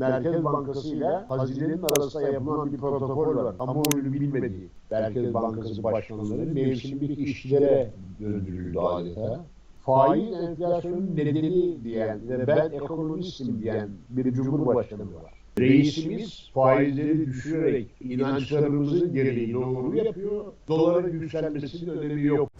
Merkez Bankası ile hazinenin arasında yapılan bir protokol var. Kamuoyunun bilmediği. Merkez Bankası başkanları mevsimlik işlere döndürüldü adeta. Faiz enflasyonun nedeni diyen ve ben ekonomistim diyen bir cumhurbaşkanı var. Reisimiz faizleri düşürerek inançlarımızın gereği doğru yapıyor. Doların yükselmesinin önemi yok.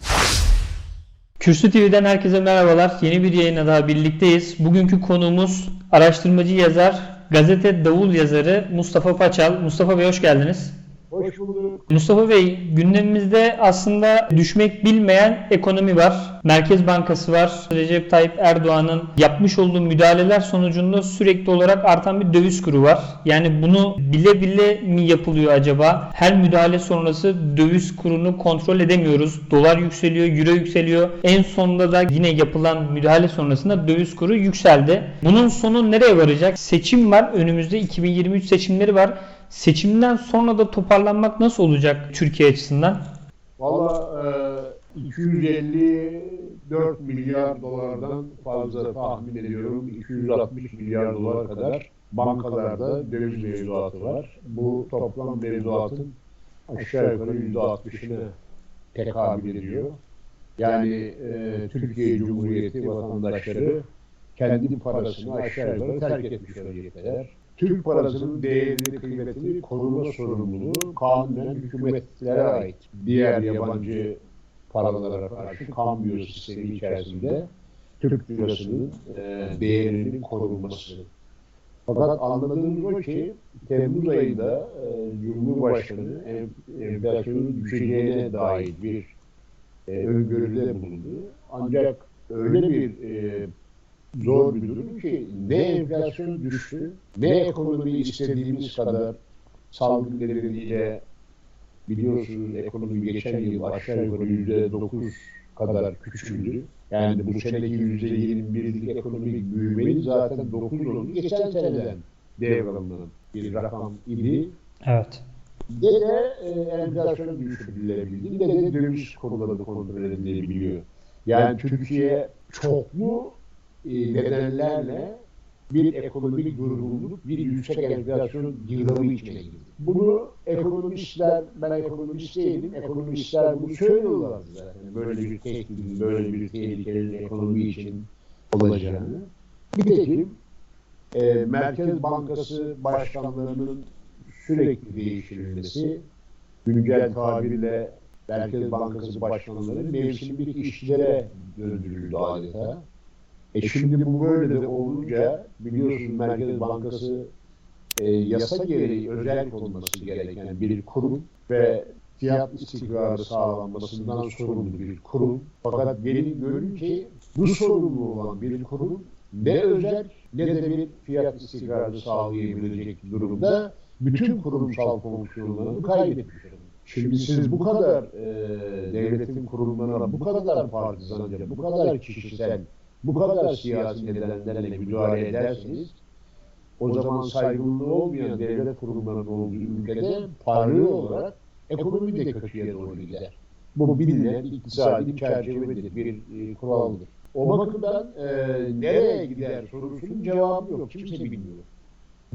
Kürsü TV'den herkese merhabalar. Yeni bir yayına daha birlikteyiz. Bugünkü konuğumuz araştırmacı yazar, gazete Davul yazarı Mustafa Paçal. Mustafa Bey hoş geldiniz. Hoş bulduk. Mustafa Bey gündemimizde aslında düşmek bilmeyen ekonomi var. Merkez Bankası var. Recep Tayyip Erdoğan'ın yapmış olduğu müdahaleler sonucunda sürekli olarak artan bir döviz kuru var. Yani bunu bile bile mi yapılıyor acaba? Her müdahale sonrası döviz kurunu kontrol edemiyoruz. Dolar yükseliyor, euro yükseliyor. En sonunda da yine yapılan müdahale sonrasında döviz kuru yükseldi. Bunun sonu nereye varacak? Seçim var. Önümüzde 2023 seçimleri var. Seçimden sonra da toparlanmak nasıl olacak Türkiye açısından? Valla e, 254 milyar dolardan fazla tahmin ediyorum. 260 milyar dolar kadar bankalarda döviz mevduatı var. Bu toplam mevduatın aşağı yukarı %60'ını tekabül ediyor. Yani e, Türkiye Cumhuriyeti vatandaşları kendi parasını aşağı yukarı terk etmiş vaziyetteler. Türk parasının değerini, kıymetini koruma sorumluluğu kanunen hükümetlere ait. Diğer yabancı paralara karşı kambiyo sistemi içerisinde Türk lirasının e, değerinin korunması. Fakat anladığımız o ki Temmuz ayında e, Cumhurbaşkanı en- enflasyonun düşeceğine dair bir e, öngörüde bulundu. Ancak öyle bir e, zor bir durum ki ne enflasyon düştü ne ekonomi istediğimiz kadar salgın nedeniyle biliyorsunuz ekonomi geçen yıl aşağı yukarı yüzde dokuz kadar küçüldü. Yani bu seneki yüzde yirmi birlik ekonomik büyümenin zaten dokuz oldu. Geçen seneden devralınan bir rakam idi. Evet. Ne de e, enflasyon düşürülebildi ne de döviz konuları kontrol edilebiliyor. Yani Türkiye çoklu nedenlerle bir ekonomik durgunluk, bir yüksek enflasyon girdabı içine girdi. Bunu ekonomistler, ben ekonomist değilim, ekonomistler bunu söylüyorlar zaten. Böyle bir tehditin, böyle bir tehlikenin ekonomi için olacağını. Nitekim e, Merkez Bankası başkanlarının sürekli değiştirilmesi, güncel tabirle Merkez Bankası başkanları mevsimlik işlere döndürüldü adeta. E şimdi bu böyle de olunca biliyorsun Merkez Bankası e, yasa gereği özel olması gereken bir kurum ve fiyat istikrarı sağlanmasından sorumlu bir kurum. Fakat gelin görün ki bu sorumlu olan bir kurum ne özel ne de bir fiyat istikrarı sağlayabilecek durumda bütün kurumsal fonksiyonlarını kaybetmiş. Şimdi siz bu kadar e, devletin kurumlarına bu kadar partizanca, bu kadar kişisel, bu kadar siyasi nedenlerle müdahale ederseniz o zaman saygınlığı olmayan devlet kurumlarının olduğu ülkede paralel olarak ekonomi de kötüye doğru gider. Bu bilinen iktisadi bir çerçevedir, bir e, kuraldır. O bakımdan e, nereye gider sorusunun cevabı yok. Kimse bilmiyor.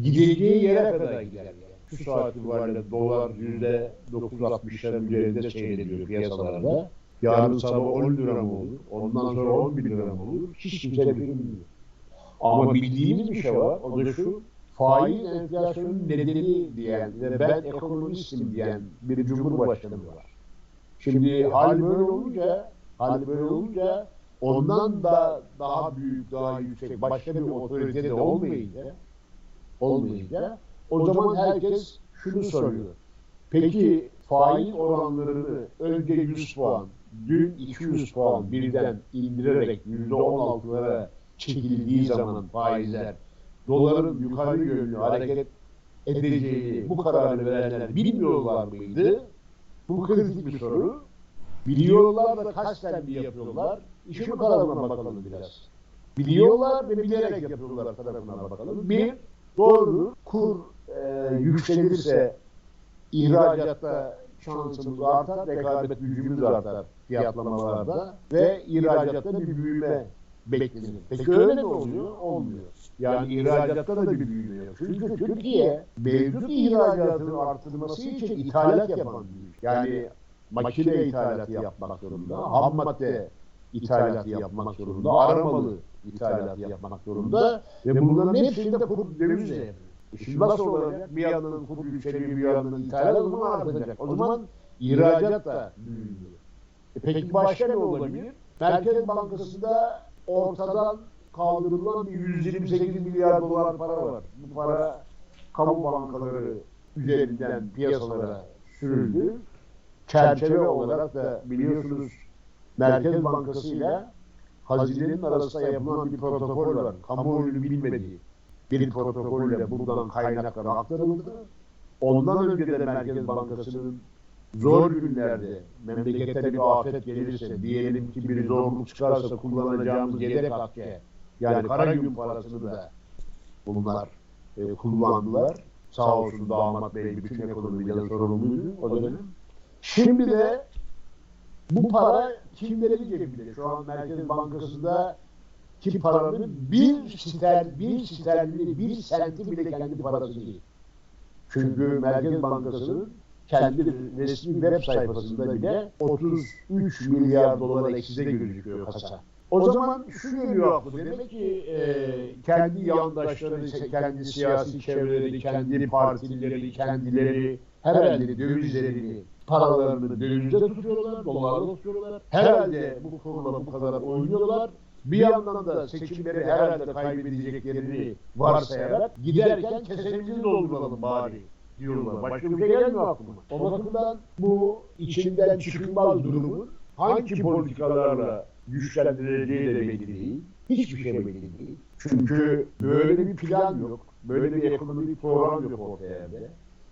Gideceği yere kadar gider. Yani. Şu saat itibariyle dolar yüzde 9.60'ların üzerinde seyrediyor piyasalarda. Yarın sabah 10 lira mı olur? Ondan sonra 11 lira mı olur? Hiç kimse de bilmiyor. Ama bildiğimiz bir şey var. O da şu. Faiz enflasyonun nedeni diyen ve ben ekonomistim diyen bir cumhurbaşkanı var. Şimdi hal böyle olunca, hal böyle olunca ondan da daha büyük, daha yüksek başka bir otorite de olmayınca, olmayınca o zaman herkes şunu soruyor. Peki faiz oranlarını önce 100 puan, dün 200 puan birden indirerek %16'lara çekildiği zaman faizler doların yukarı yönlü hareket edeceğini bu kararı verenler bilmiyorlar mıydı? Bu kritik bir soru. Biliyorlar da kasten bir yapıyorlar. İşin bu tarafına bakalım biraz. Biliyorlar ve bilerek yapıyorlar tarafına bakalım. Bir, doğru kur e, yükselirse ihracatta şansımız artar, rekabet gücümüz artar fiyatlamalarda ve ihracatta bir büyüme beklenir. Peki öyle mi oluyor? Olmuyor. Yani ihracatta da bir büyüme yok. Çünkü Türkiye mevcut ihracatını arttırması için ithalat yapan bir ülke. Yani makine ithalatı yapmak zorunda, ham madde ithalatı yapmak zorunda, aramalı ithalatı yapmak zorunda ve bunların hepsinde kur dövizle yapıyor. E Şimdi nasıl olacak? Bir yandan kur yükseliyor, bir yandan ithalat o zaman artacak. O zaman ihracat da büyüyor. E peki başka ne olabilir? Merkez Bankası'nda ortadan kaldırılan bir 128 milyar dolar para var. Bu para kamu bankaları üzerinden piyasalara sürüldü. Çerçeve olarak da biliyorsunuz Merkez Bankası ile hazinenin arasında yapılan bir protokol var. Kamuoyunun bilmediği bir protokolle buradan kaynaklara aktarıldı. Ondan önce de Merkez Bankası'nın zor günlerde memlekete bir afet gelirse, diyelim ki bir zorluk çıkarsa kullanacağımız yedek hakke, yani kara gün parasını da bunlar e, kullandılar. Sağ olsun damat bey bütün ekonomiden sorumluydu o dönem. Şimdi de bu para kimlerin cebinde? Şu an Merkez Bankası'nda ki paranın bir ster, bir sterlini, bir senti bile kendi parası değil. Çünkü Merkez Bankası'nın kendi resmi web sayfasında bile 33 milyar dolar ekside gözüküyor kasa. O zaman şu geliyor aklı. Demek ki e, kendi yandaşları, kendi siyasi çevreleri, kendi partileri, kendileri herhalde dövizlerini, paralarını dövizde tutuyorlar, dolarla tutuyorlar. Herhalde bu konuda bu kadar oynuyorlar. Bir yandan da seçimleri herhalde kaybedeceklerini varsayarak giderken kesemizi dolduralım bari diyorlar. Başka bir şey gelmiyor aklıma. O bakımdan bu içinden çıkılmaz durumun hangi politikalarla güçlendirileceği de belli değil. Hiçbir şey belli değil. Çünkü böyle bir plan yok. Böyle bir ekonomik program yok ortaya.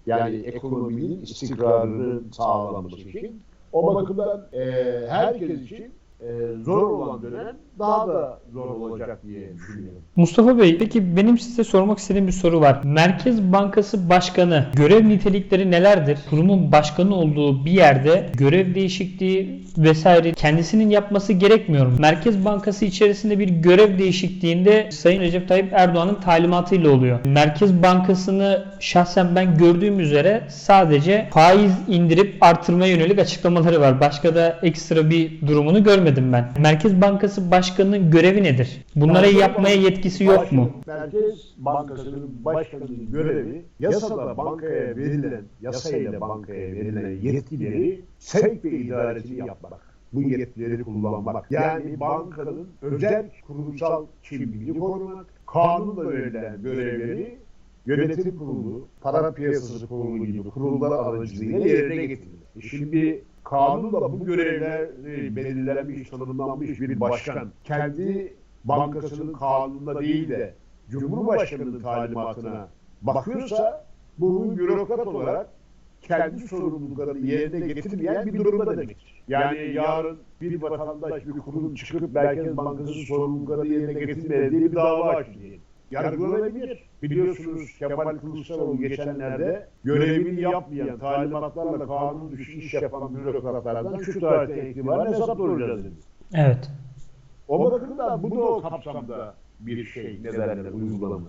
Yani ekonominin istikrarını sağlaması için. O bakımdan e, herkes için e, zor olan dönem daha da zor olacak diye düşünüyorum. Mustafa Bey, peki benim size sormak istediğim bir soru var. Merkez Bankası Başkanı görev nitelikleri nelerdir? Kurumun başkanı olduğu bir yerde görev değişikliği vesaire kendisinin yapması gerekmiyor mu? Merkez Bankası içerisinde bir görev değişikliğinde Sayın Recep Tayyip Erdoğan'ın talimatıyla oluyor. Merkez Bankası'nı şahsen ben gördüğüm üzere sadece faiz indirip artırmaya yönelik açıklamaları var. Başka da ekstra bir durumunu görmedim ben. Merkez Bankası Başkanı'nın görevi nedir? Bunları yapmaya yetkisi yok mu? Merkez Bankası'nın başkanının görevi yasada bankaya verilen, yasayla bankaya verilen yetkileri sevk ve idaresini yapmak. Bu yetkileri kullanmak. Yani bankanın özel kurumsal kimliğini korumak, kanunla verilen görevleri yönetim kurulu, para piyasası kurulu gibi kurullar aracılığıyla yerine getirilir. E Şimdi kanunla bu görevler belirlenmiş, tanımlanmış bir başkan kendi bankasının kanununa değil de Cumhurbaşkanı'nın talimatına bakıyorsa bu bürokrat olarak kendi sorumluluklarını yerine getirmeyen bir durumda demektir. Yani yarın bir vatandaş bir kurum çıkıp Merkez Bankası sorumluluklarını yerine getirmeyen diye bir dava açtı diyelim. Yargılanabilir. Biliyorsunuz Kemal Kılıçdaroğlu geçenlerde görevini yapmayan, talimatlarla kanun dışı iş yapan bürokratlardan şu tarihte itibaren hesap soracağız dedi. Evet. O bakımdan bu da o kapsamda bir şey ne derler uygulama.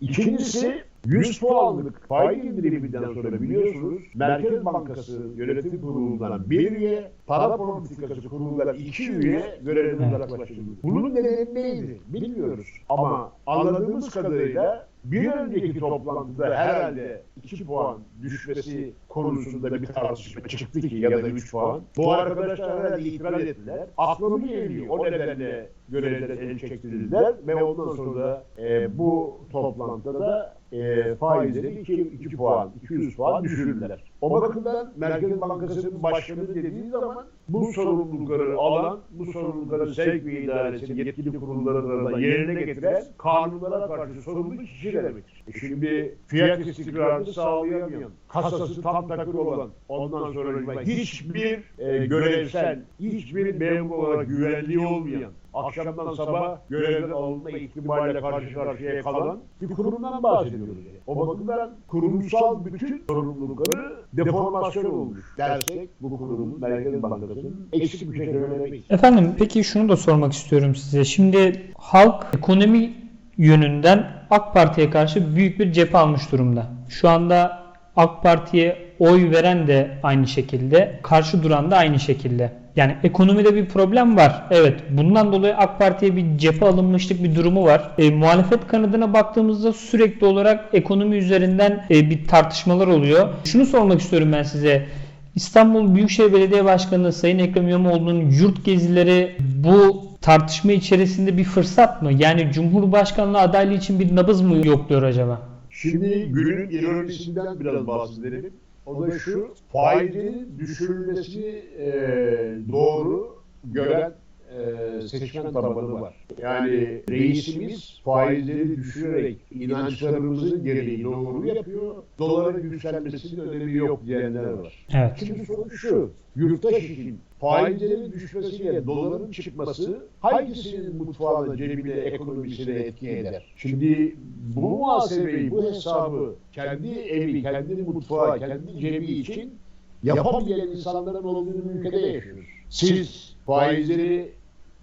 İkincisi 100 puanlık faiz indiriminden sonra biliyorsunuz Merkez Bankası yönetim kurulundan bir üye, para politikası kurulundan iki üye görevden uzaklaştırıldı. Bunun nedeni neydi bilmiyoruz. Ama anladığımız kadarıyla bir önceki toplantıda herhalde 2 puan düşmesi konusunda bir tartışma çıktı ki ya da 3 puan. Bu arkadaşlar herhalde itiraz ettiler. Aklımı geliyor. O nedenle görevden el çektirdiler ve ondan sonra da e, bu toplantıda da e, faizleri 2, 2 puan, 200 puan düşürdüler. O bakımdan Merkez Bankası'nın başkanı dediği zaman bu sorumlulukları alan, bu sorumlulukları sevk ve idaresini yetkili kurullarında yerine getiren kanunlara karşı sorumlu kişi demektir. E şimdi fiyat istikrarını sağlayamayan, kasası tam takır olan, ondan sonra hiçbir e, görevsel, hiçbir memur olarak güvenliği olmayan, akşamdan sabah görevden alınma ihtimaliyle karşı karşıya kalan bir kurumdan bahsediyoruz. Yani. O bakımdan kurumsal bütün sorumlulukları deformasyon olmuş dersek bu kurumun Merkez Bankası'nın eksik bir şey söylemeyiz. Efendim peki şunu da sormak istiyorum size. Şimdi halk ekonomi yönünden AK Parti'ye karşı büyük bir cephe almış durumda. Şu anda AK Parti'ye oy veren de aynı şekilde, karşı duran da aynı şekilde. Yani ekonomide bir problem var. Evet bundan dolayı AK Parti'ye bir cephe alınmışlık bir durumu var. E, muhalefet kanadına baktığımızda sürekli olarak ekonomi üzerinden e, bir tartışmalar oluyor. Şunu sormak istiyorum ben size. İstanbul Büyükşehir Belediye Başkanı Sayın Ekrem İmamoğlu'nun yurt gezileri bu tartışma içerisinde bir fırsat mı? Yani Cumhurbaşkanlığı adaylığı için bir nabız mı yokluyor acaba? Şimdi günün ironisinden biraz bahsedelim. O da şu, faizlerin düşürülmesini e, doğru gören e, seçmen tabanı var. Yani reisimiz faizleri düşürerek inançlarımızın gereği doğru yapıyor. Doların yükselmesinin önemi yok diyenler var. Evet. Şimdi soru şu, yurttaş için faizlerin düşmesiyle doların çıkması hangisinin mutfağına, cebine, ekonomisine etki eder? Şimdi bu muhasebeyi, bu hesabı kendi evi, kendi mutfağı, kendi cebi için yapamayan insanların olduğu bir ülkede yaşıyoruz. Siz faizleri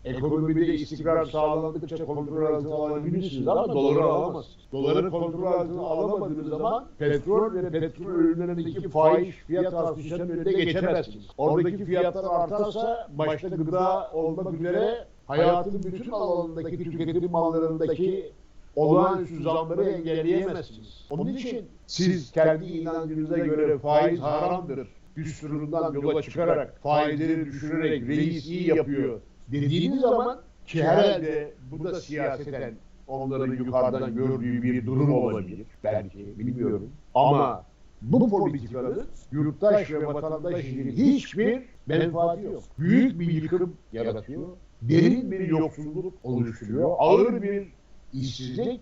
ekonomide istikrar sağlandıkça kontrol altına alabilirsiniz ama doları alamazsınız. Doları kontrol altına alamadığınız zaman petrol ve petrol ürünlerindeki faiz fiyat artışlarının önüne geçemezsiniz. Oradaki fiyatlar artarsa başta gıda olmak üzere hayatın bütün alanındaki tüketim mallarındaki olağanüstü zamları engelleyemezsiniz. Onun için siz kendi inancınıza göre faiz haramdır düsturundan yola çıkarak faizleri düşürerek reis iyi yapıyor dediğiniz zaman ki herhalde bu da siyaseten onların yukarıdan gördüğü bir durum olabilir. Belki bilmiyorum. Ama bu politikanın yurttaş ve vatandaş için hiçbir menfaati yok. Büyük bir yıkım yaratıyor. Derin bir yoksulluk oluşturuyor. Ağır bir işsizlik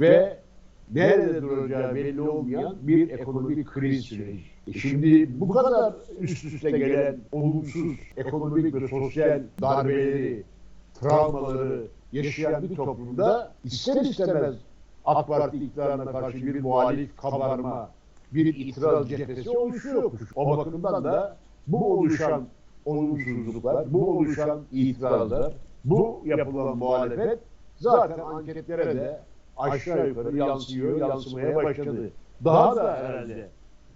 ve nerede duracağı belli olmayan bir ekonomik kriz süreci. E şimdi bu kadar üst üste gelen olumsuz ekonomik ve sosyal darbeleri, travmaları yaşayan bir toplumda ister istemez AK Parti iktidarına karşı bir muhalif kabarma, bir itiraz cephesi oluşuyor. O bakımdan da bu oluşan olumsuzluklar, bu oluşan itirazlar, bu yapılan muhalefet zaten anketlere de aşağı yukarı yansıyor, yansımaya başladı. Daha da herhalde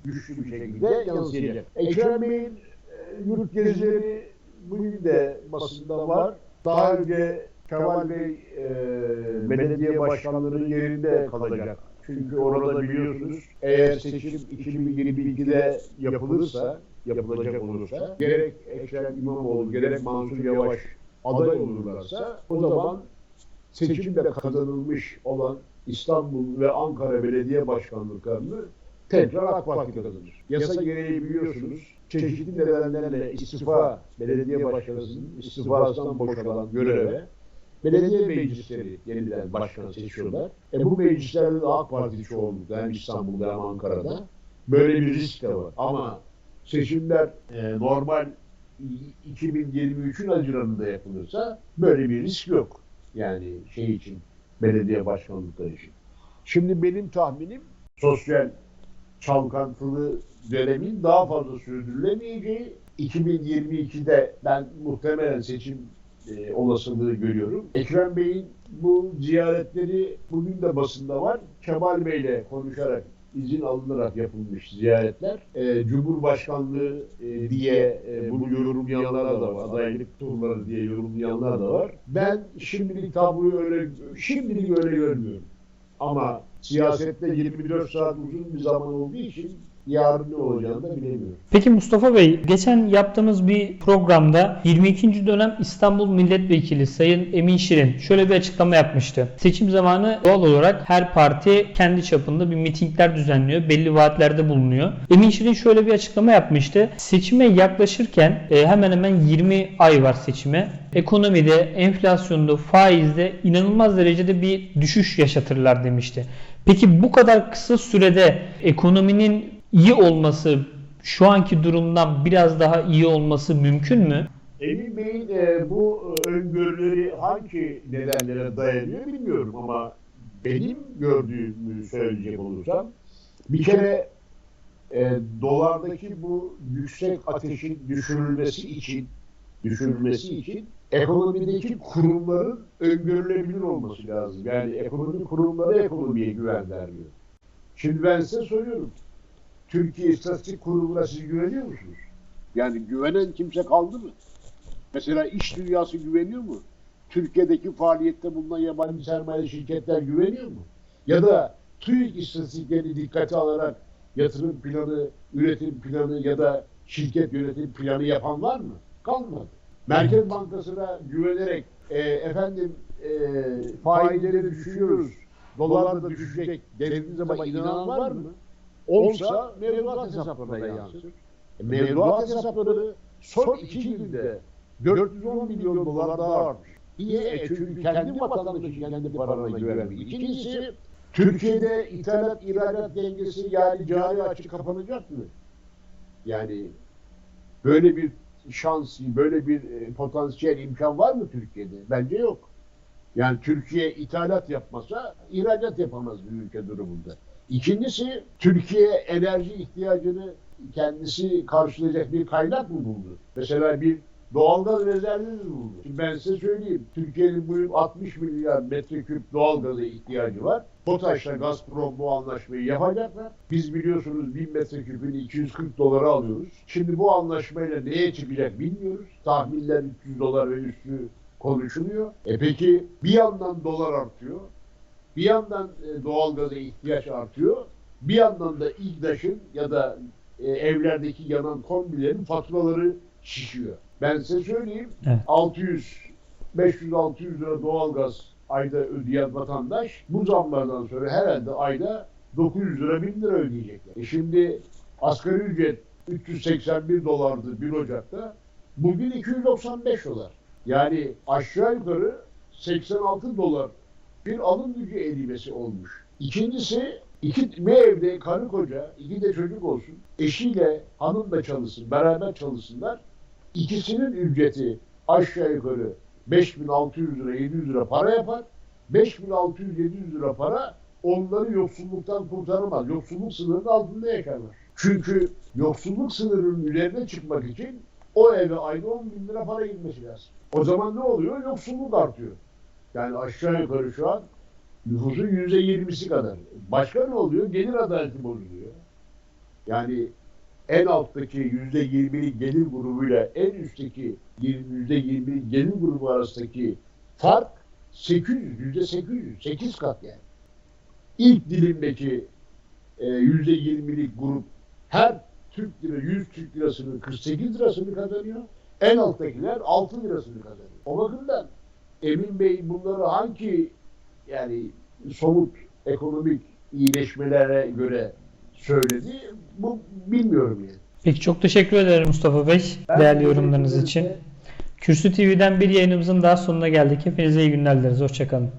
güçlü bir şekilde yansıyacak. Ekrem Bey'in e, yurt gezileri bugün de basında var. Daha önce Kemal Bey e, belediye başkanlığının yerinde kalacak. Çünkü orada biliyorsunuz eğer seçim 2022'de yapılırsa, yapılacak olursa gerek Ekrem İmamoğlu gerek Mansur Yavaş aday olurlarsa o zaman seçimde kazanılmış olan İstanbul ve Ankara belediye başkanlıklarını tekrar AK Parti kazanır. Yasa gereği biliyorsunuz çeşitli nedenlerle istifa belediye başkanısının istifasından boşalan göreve belediye meclisleri yeniden başkan seçiyorlar. E bu meclislerde de AK Parti çoğunlukla hem İstanbul'da hem Ankara'da böyle bir risk de var. Ama seçimler e, normal 2023'ün Haziran'ında yapılırsa böyle bir risk yok. Yani şey için belediye başkanlıkları için. Şimdi benim tahminim sosyal çalkantılı dönemin daha fazla sürdürülemeyeceği 2022'de ben muhtemelen seçim e, olasılığı görüyorum. Ekrem Bey'in bu ziyaretleri bugün de basında var. Kemal Bey'le konuşarak izin alınarak yapılmış ziyaretler. E, Cumhurbaşkanlığı e, diye e, bunu yorumlayanlar da var. Adaylık turları diye yorumlayanlar da var. Ben şimdilik tabloyu öyle şimdilik öyle görmüyorum. Ama siyasette 24 saat uzun bir zaman olduğu için yarın ne olacağını da bilemiyorum. Peki Mustafa Bey, geçen yaptığımız bir programda 22. dönem İstanbul Milletvekili Sayın Emin Şirin şöyle bir açıklama yapmıştı. Seçim zamanı doğal olarak her parti kendi çapında bir mitingler düzenliyor, belli vaatlerde bulunuyor. Emin Şirin şöyle bir açıklama yapmıştı. Seçime yaklaşırken e, hemen hemen 20 ay var seçime. Ekonomide, enflasyonda, faizde inanılmaz derecede bir düşüş yaşatırlar demişti. Peki bu kadar kısa sürede ekonominin iyi olması şu anki durumdan biraz daha iyi olması mümkün mü? Emin Bey'in e, bu öngörüleri hangi nedenlere dayanıyor bilmiyorum ama benim gördüğümü söyleyecek olursam bir kere e, dolardaki bu yüksek ateşin düşürülmesi için düşürülmesi için ekonomideki kurumların öngörülebilir olması lazım. Yani ekonomi kurumları ekonomiye güven vermiyor. Şimdi ben size soruyorum. Türkiye İstatistik Kurumu'na siz güveniyor musunuz? Yani güvenen kimse kaldı mı? Mesela iş dünyası güveniyor mu? Türkiye'deki faaliyette bulunan yabancı sermaye şirketler güveniyor mu? Ya da TÜİK istatistiklerini dikkate alarak yatırım planı, üretim planı ya da şirket yönetim planı yapan var mı? Kalmadı. Merkez Bankası'na güvenerek e, efendim e, faizleri düşürüyoruz, dolar da düşecek denildiği zaman inanan var mı? Olsa mevduat hesaplarına yansır. E, mevduat hesapları son iki günde 410 milyon dolar daha artmış. Niye? E çünkü kendi vatandaşı kendi parana güvenmiyor. İkincisi Türkiye'de ithalat ihracat dengesi yani cari açık kapanacak mı? Yani böyle bir şans, böyle bir e, potansiyel imkan var mı Türkiye'de? Bence yok. Yani Türkiye ithalat yapmasa ihracat yapamaz bir ülke durumunda. İkincisi Türkiye enerji ihtiyacını kendisi karşılayacak bir kaynak mı buldu? Mesela bir doğalgaz rezervi mi buldu? Şimdi ben size söyleyeyim. Türkiye'nin bu yıl 60 milyar metreküp doğalgaza ihtiyacı var. Potaş'la Gazprom bu anlaşmayı yapacaklar. Biz biliyorsunuz 1000 metreküpünü 240 dolara alıyoruz. Şimdi bu anlaşmayla neye çıkacak bilmiyoruz. Tahminler 300 dolar ve üstü konuşuluyor. E peki bir yandan dolar artıyor. Bir yandan e, doğalgaza ihtiyaç artıyor. Bir yandan da İGDAŞ'ın ya da e, evlerdeki yanan kombilerin faturaları şişiyor. Ben size söyleyeyim. Evet. 600 500-600 lira doğalgaz ayda ödeyen vatandaş bu zamlardan sonra herhalde ayda 900 lira 1000 lira ödeyecekler. E şimdi asgari ücret 381 dolardı 1 Ocak'ta. Bugün 295 dolar. Yani aşağı yukarı 86 dolar bir alım gücü erimesi olmuş. İkincisi iki bir evde karı koca, iki de çocuk olsun. Eşiyle hanım da çalışsın, beraber çalışsınlar. İkisinin ücreti aşağı yukarı 5600 lira, 700 lira para yapar. 5600-700 lira para onları yoksulluktan kurtaramaz. Yoksulluk sınırının altında yaşarlar. Çünkü yoksulluk sınırının üzerine çıkmak için o eve ayda 10 bin lira para girmesi lazım. O zaman ne oluyor? Yoksulluk artıyor. Yani aşağı yukarı şu an nüfusun yüzde yirmisi kadar. Başka ne oluyor? Gelir adaleti bozuluyor. Yani en alttaki yüzde yirmilik gelir grubuyla en üstteki yüzde yirmilik gelir grubu arasındaki fark 800, yüzde 800, 8 kat yani. İlk dilimdeki e, yüzde yirmilik grup her Türk lira 100 Türk lirasının 48 lirasını kazanıyor. En alttakiler 6 lirasını kazanıyor. O bakımdan Emin Bey bunları hangi yani somut ekonomik iyileşmelere göre söyledi bu bilmiyorum yani. Peki çok teşekkür ederim Mustafa Bey Ben değerli yorumlarınız için. Kürsü TV'den bir yayınımızın daha sonuna geldik. Hepinize iyi günler dileriz. Hoşçakalın.